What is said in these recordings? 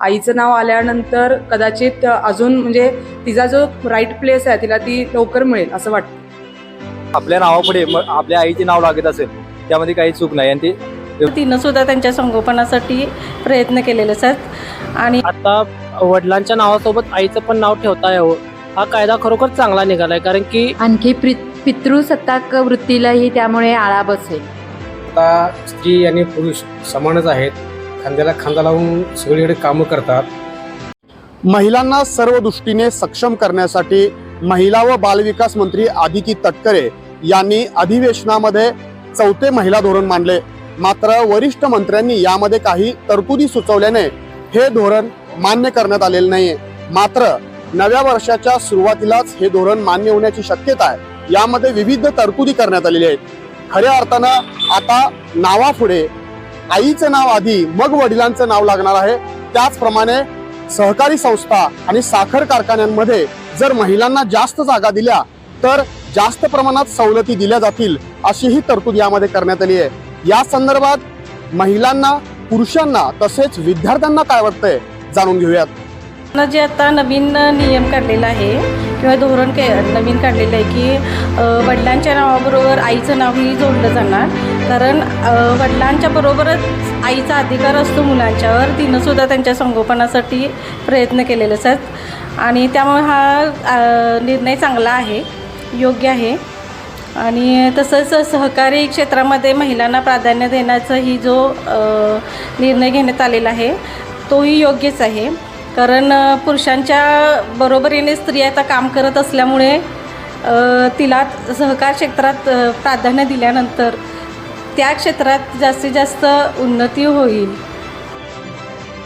आईचं नाव आल्यानंतर कदाचित अजून म्हणजे तिचा जो राईट प्लेस आहे तिला ती लवकर मिळेल असं वाटतं. आपल्या नावापुढे मग आपल्या आईचे नाव लागत असेल त्यामध्ये काही चूक नाही. आणि ते तिनं सुद्धा त्यांच्या संगोपनासाठी प्रयत्न केलेले आहेत. आणि आता वडिलांच्या नावासोबत आईचं पण नाव ठेवता यावं. हा कायदा खरोखर चांगला निघालाय कारण की आणखी पितृसत्ताक वृत्तीलाही त्यामुळे आळा बसेल. आता स्त्री आणि पुरुष समानच आहेत. खांद्याला खांदा लावून सगळीकडे कामं करतात. महिलांना सर्व दृष्टीने सक्षम करण्यासाठी महिला व बालविकास मंत्री आदिती तटकरे यांनी अधिवेशनामध्ये चौथे महिला धोरण मांडले. मात्र वरिष्ठ मंत्र्यांनी यामध्ये काही तरतुदी सुचवल्याने हे धोरण मान्य करण्यात आलेले नाहीये. मात्र नव्या वर्षाच्या सुरुवातीलाच हे धोरण मान्य होण्याची शक्यता आहे. यामध्ये विविध तरतुदी करण्यात आलेली आहेत. खऱ्या अर्थानं आता नावापुढे आईचं नाव आधी मग वडिलांचं नाव लागणार आहे. त्याचप्रमाणे सहकारी संस्था आणि साखर कारखान्यांमध्ये जर महिलांना जास्त जागा दिल्या तर जास्त प्रमाणात सवलती दिल्या जातील अशीही तरतूद यामध्ये करण्यात आली आहे. या संदर्भात महिलांना पुरुषांना तसेच विद्यार्थ्यांना काय वाटतंय जाणून घेऊयात. जे आता नवीन नियम काढलेला आहे किंवा धोरण के नवीन काढलेलं आहे की वडिलांच्या नावाबरोबर आईचं नावही जोडलं जाणार. कारण वडिलांच्या बरोबरच आईचा अधिकार असतो मुलांच्यावर. तिनं सुद्धा त्यांच्या संगोपनासाठी प्रयत्न केलेले असतात आणि त्यामुळे हा निर्णय चांगला आहे योग्य आहे. आणि तसंच सहकारी क्षेत्रामध्ये महिलांना प्राधान्य देण्याचा ही जो निर्णय घेण्यात आलेला आहे तोही योग्यच आहे. कारण पुरुषांच्या बरोबरीने स्त्रिया आता काम करत असल्यामुळे तिला सहकार क्षेत्रात प्राधान्य दिल्यानंतर त्या क्षेत्रात जास्तीत जास्त उन्नती होईल.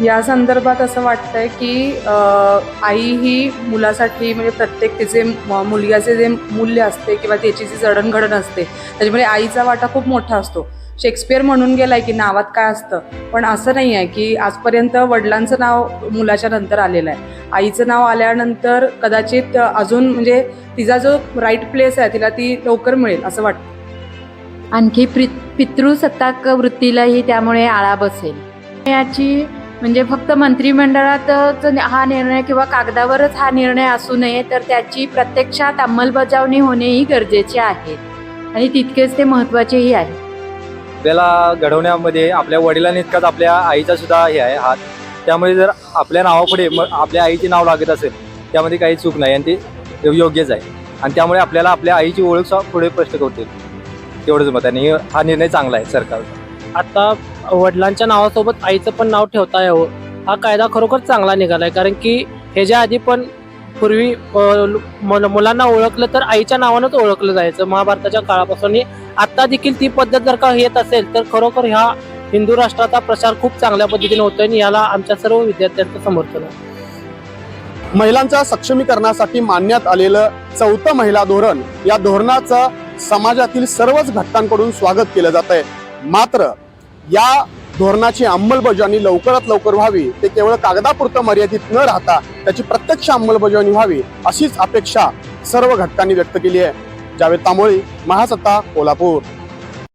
या संदर्भात असं वाटतंय की आई ही मुलासाठी म्हणजे प्रत्येक तिचे म- मुलग्याचे जे मूल्य असते किंवा त्याची जी जडणघडण असते त्याच्यामुळे आईचा वाटा खूप मोठा असतो. शेक्सपियर म्हणून गेलाय की नावात काय असतं पण असं नाही आहे की आजपर्यंत वडिलांचं नाव मुलाच्या नंतर आलेलं आहे. आईचं नाव आल्यानंतर कदाचित अजून म्हणजे तिचा जो राईट प्लेस आहे तिला ती लवकर मिळेल असं वाटतं आणखी प्रि पितृसत्ताक वृत्तीलाही त्यामुळे आळा बसेल. याची म्हणजे फक्त मंत्रिमंडळातच हा निर्णय किंवा कागदावरच हा निर्णय असू नये तर त्याची प्रत्यक्षात अंमलबजावणी होणेही गरजेचे आहे. आणि तितकेच ते महत्त्वाचेही आहे. आपल्याला घडवण्यामध्ये आपल्या वडिलांनी इतकाच आपल्या आईचा सुद्धा हे आहे हात. त्यामुळे जर आपल्या नावापुढे मग आपल्या आईचे नाव लागत असेल त्यामध्ये काही चूक नाही आणि ते योग्यच आहे. आणि त्यामुळे आपल्याला आपल्या आईची ओळख पुढे स्पष्ट करतील. तेवढंच मत आहे. आणि हा निर्णय चांगला आहे सरकारचा. आता वडिलांच्या नावासोबत आईचं पण नाव ठेवता यावं. हा कायदा खरोखर चांगला निघालाय. कारण की ह्याच्या आधी पण पूर्वी अ, मुल- मुलांना ओळखलं तर आईच्या नावानंच ओळखलं जायचं. महाभारताच्या काळापासून. आणि आता देखील ती पद्धत जर का येत असेल तर खरोखर ह्या हिंदू राष्ट्राचा प्रसार खूप चांगल्या पद्धतीने होतोय आणि याला आमच्या सर्व विद्यार्थ्यांचं समर्थन आहे. महिलांच्या सक्षमीकरणासाठी मानण्यात आलेलं चौथं महिला धोरण या धोरणाचं समाजातील सर्वच घटकांकडून स्वागत केलं जात आहे. मात्र या धोरणाची अंमलबजावणी लवकरात लवकर व्हावी ते केवळ कागदापुरतं मर्यादित न राहता त्याची प्रत्यक्ष अंमलबजावणी व्हावी अशीच अपेक्षा सर्व घटकांनी व्यक्त केली आहे. जावेद तांबोळी महासत्ता कोल्हापूर.